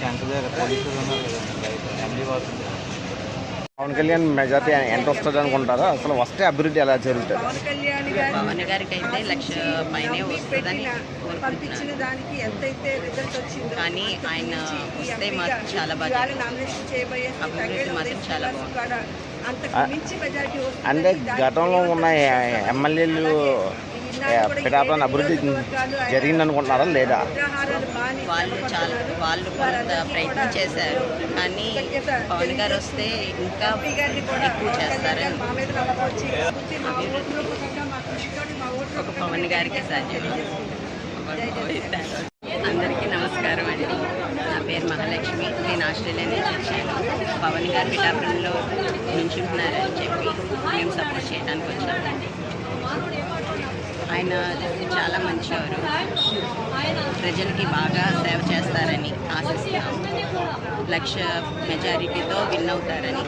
Tank దగ్గర పోలీసులు ఉన్నారు కదండి రైతు ఎండి వాడుతుంది పవన్ కళ్యాణ్ మెజార్టీ ఎంత వస్తుంది అనుకుంటారా? అసలు వస్తే అభివృద్ధి ఎలా జరుగుతుంది? పవన్ కళ్యాణ్ గారు గారికి అయితే లక్ష పైనే వస్తుందని పంపించిన కోరుకుంటున్నాను దానికి ఎంతైతే రిజల్ట్ వచ్చిందో కానీ ఆయన వస్తే మాత్రం చాలా బాగా నామినేషన్ చేయబోయే అభివృద్ధి మాత్రం చాలా బాగుంది. అంటే గతంలో ఉన్న? ఎమ్మెల్యేలు పిఠాపురాన్ని అభివృద్ధి జరిగింది అనుకుంటున్నారా లేదా? వాళ్ళు చాలా వాళ్ళు కొంత ప్రయత్నం చేశారు. కానీ పవన్ గారు వస్తే ఇంకా ఎక్కువ పవన్ చేస్తారని. ఒక పవన్ గారికి సాధ్యం అందరికీ నమస్కారం అండి. నా పేరు మహాలక్ష్మి. నేను ఆస్ట్రేలియా నుంచి వచ్చాను పవన్ గారు పిఠాపురంలో నించుంటున్నారని చెప్పి మేము సపోర్ట్ చేయడానికి వచ్చాము ఆయన చాలా మంచివారు. ప్రజలకి బాగా సేవ చేస్తారని ఆశిస్తున్నాము. లక్ష మెజారిటీతో విన్ అవుతారని